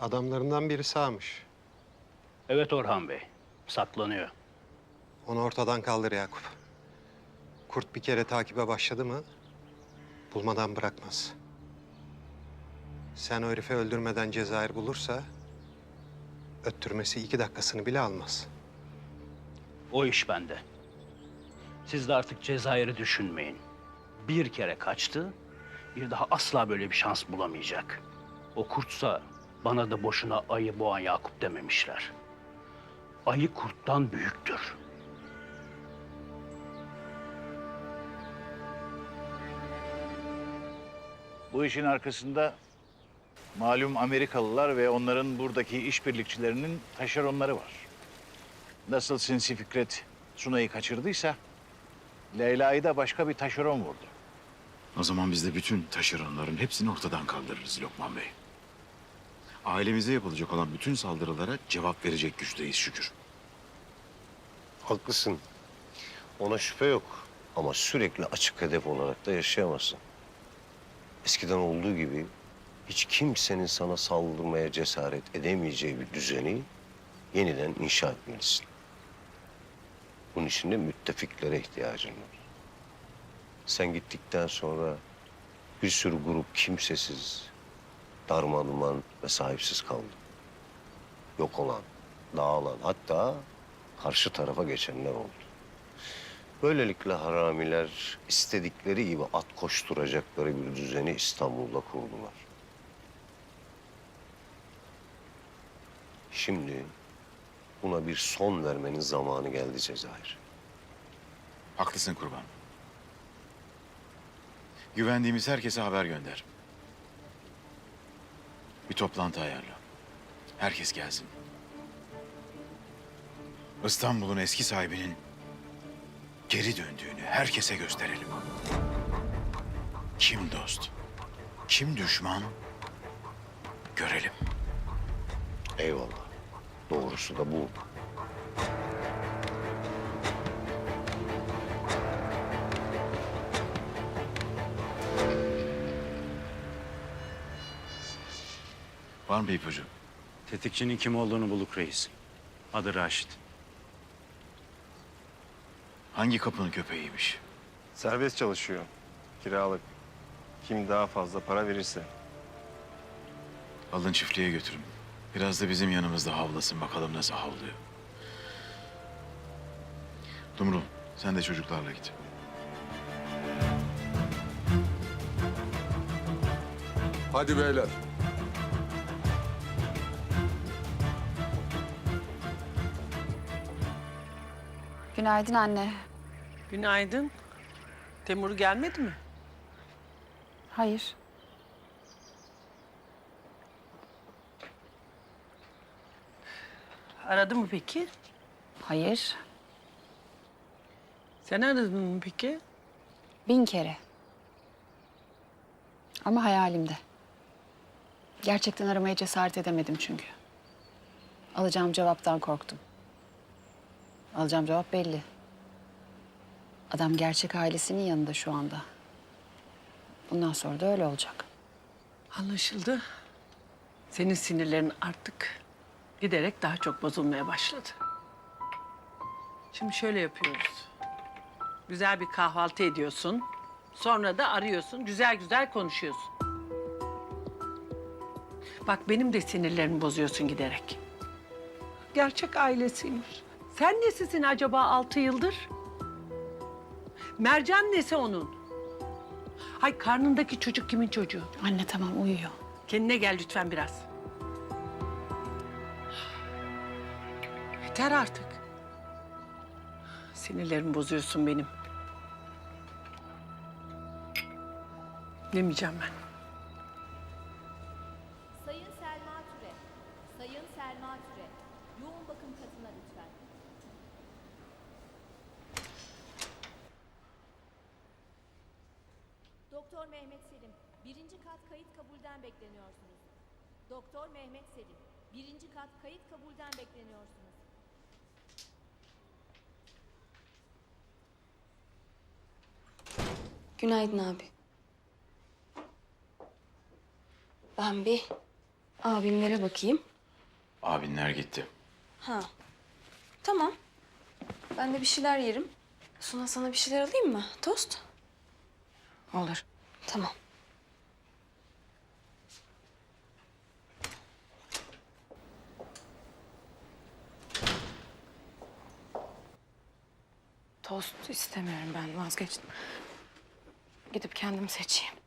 Adamlarından biri sağmış. Evet Orhan Bey, saklanıyor. Onu ortadan kaldır Yakup. Kurt bir kere takibe başladı mı bulmadan bırakmaz. Sen o herifi öldürmeden Cezayir bulursa öttürmesi iki dakikasını bile almaz. O iş bende. Siz de artık Cezayir'i düşünmeyin. Bir kere kaçtı, bir daha asla böyle bir şans bulamayacak. O kurtsa bana da boşuna ayı boğan Yakup dememişler. Ayı kurttan büyüktür. Bu işin arkasında malum Amerikalılar ve onların buradaki işbirlikçilerinin taşeronları var. Nasıl Sinsi Fikret Sunay'ı kaçırdıysa Leyla'yı da başka bir taşeron vurdu. O zaman biz de bütün taşeronların hepsini ortadan kaldırırız Lokman Bey. Ailemize yapılacak olan bütün saldırılara cevap verecek güçteyiz şükür. Haklısın. Ona şüphe yok. Ama sürekli açık hedef olarak da yaşayamazsın. Eskiden olduğu gibi hiç kimsenin sana saldırmaya cesaret edemeyeceği bir düzeni yeniden inşa etmelisin. Bunun için de müttefiklere ihtiyacın var. Sen gittikten sonra bir sürü grup kimsesiz, darmaduman ve sahipsiz kaldı. Yok olan, dağılan hatta karşı tarafa geçenler oldu. Böylelikle haramiler istedikleri gibi at koşturacakları bir düzeni İstanbul'da kurdular. Şimdi buna bir son vermenin zamanı geldi Cezayir. Haklısın kurban. Güvendiğimiz herkese haber gönder. Bir toplantı ayarla. Herkes gelsin. İstanbul'un eski sahibinin geri döndüğünü herkese gösterelim. Kim dost, kim düşman görelim. Eyvallah. Doğrusu da bu. Var mı ipucu? Tetikçinin kim olduğunu bulduk reis. Adı Raşit. Hangi kapının köpeğiymiş? Serbest çalışıyor. Kiralık. Kim daha fazla para verirse. Alın çiftliğe götürün. Biraz da bizim yanımızda havlasın bakalım nasıl havlıyor. Dumrul sen de çocuklarla git. Hadi beyler. Günaydın anne. Günaydın. Temur gelmedi mi? Hayır. Aradı mı peki? Hayır. Sen aradın mı peki? Bin kere. Ama hayalimde. Gerçekten aramaya cesaret edemedim çünkü. Alacağım cevaptan korktum. Alacağım cevap belli. Adam gerçek ailesinin yanında şu anda. Bundan sonra da öyle olacak. Anlaşıldı. Senin sinirlerin artık giderek daha çok bozulmaya başladı. Şimdi şöyle yapıyoruz. Güzel bir kahvaltı ediyorsun. Sonra da arıyorsun. Güzel güzel konuşuyorsun. Bak benim de sinirlerimi bozuyorsun giderek. Gerçek ailesiymiş. Sen nesisin acaba altı yıldır? Mercan nesi onun? Hay karnındaki çocuk kimin çocuğu? Anne tamam uyuyor. Kendine gel lütfen biraz. Yeter artık. Sinirlerimi bozuyorsun benim. Demeyeceğim ben. Doktor Mehmet Selim. Birinci kat kayıt kabulden bekleniyorsunuz. Doktor Mehmet Selim. Birinci kat kayıt kabulden bekleniyorsunuz. Günaydın abi. Ben bir Abimlere bakayım. Abinler gitti. Ha. Tamam. Ben de bir şeyler yerim. Suna sana bir şeyler alayım mı? Tost? Olur. Tamam. Tost istemiyorum ben vazgeçtim. Gidip kendim seçeyim.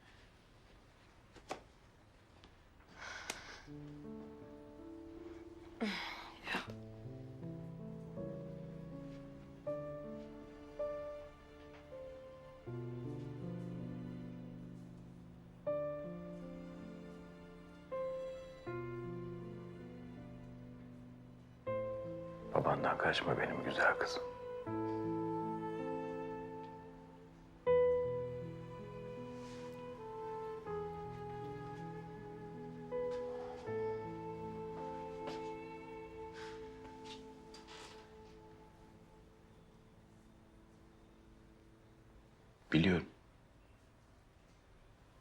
Babandan kaçma benim güzel kızım. Biliyorum.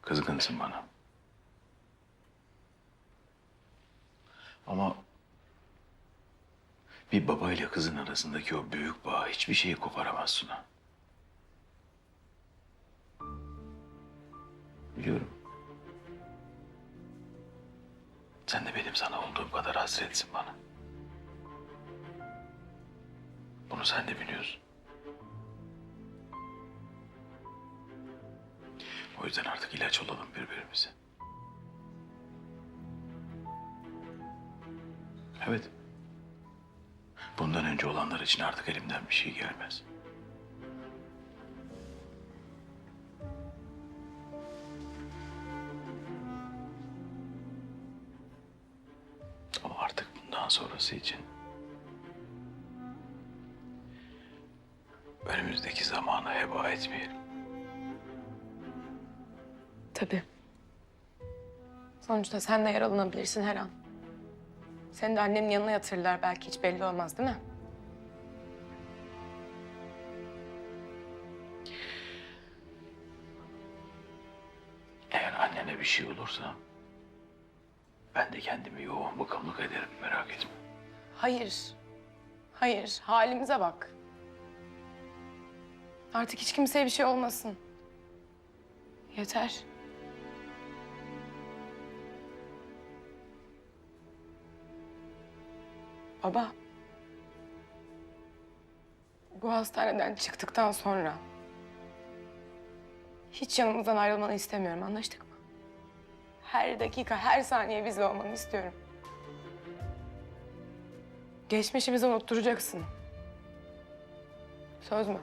Kızgınsın bana. Ama bir baba ile kızın arasındaki o büyük bağ hiçbir şeyi koparamaz Suna. Biliyorum. Sen de benim sana olduğum kadar hasretsin bana. Bunu sen de biliyorsun. O yüzden artık ilaç olalım birbirimize. Evet. Bundan önce olanlar için artık elimden bir şey gelmez. Ama artık bundan sonrası için önümüzdeki zamanı heba etmeyelim. Tabii. Sonuçta sen de yaralanabilirsin her an. Seni de annemin yanına yatırırlar belki hiç belli olmaz değil mi? Eğer annene bir şey olursa ben de kendimi yoğun bakımlık ederim merak etme. Hayır. Hayır. Halimize bak. Artık hiç kimseye bir şey olmasın. Yeter. Baba. Bu hastaneden çıktıktan sonra hiç yanımızdan ayrılmanı istemiyorum. Anlaştık mı? Her dakika, her saniye bizle olmanı istiyorum. Geçmişimizi unutturacaksın. Söz mü?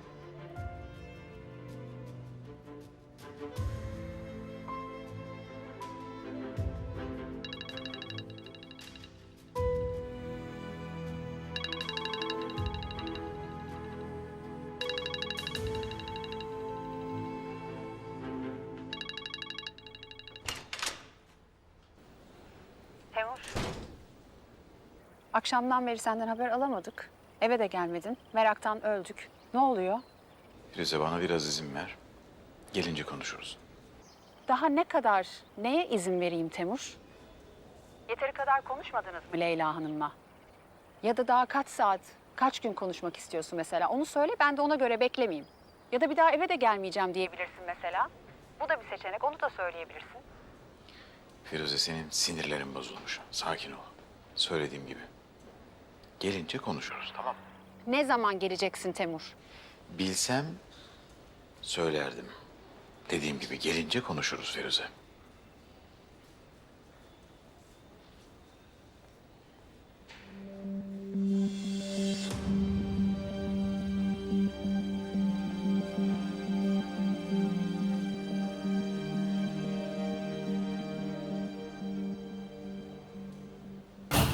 Akşamdan beri senden haber alamadık. Eve de gelmedin. Meraktan öldük. Ne oluyor? Firuze bana biraz izin ver. Gelince konuşuruz. Daha ne kadar, neye izin vereyim Temur? Yeteri kadar konuşmadınız mı Leyla Hanım'la? Ya da daha kaç saat, kaç gün konuşmak istiyorsun mesela? Onu söyle, ben de ona göre beklemeyeyim. Ya da bir daha eve de gelmeyeceğim diyebilirsin mesela. Bu da bir seçenek, onu da söyleyebilirsin. Firuze senin sinirlerin bozulmuş. Sakin ol. Söylediğim gibi. Gelince konuşuruz tamam mı? Ne zaman geleceksin Temur? Bilsem söylerdim. Dediğim gibi gelince konuşuruz Firuze.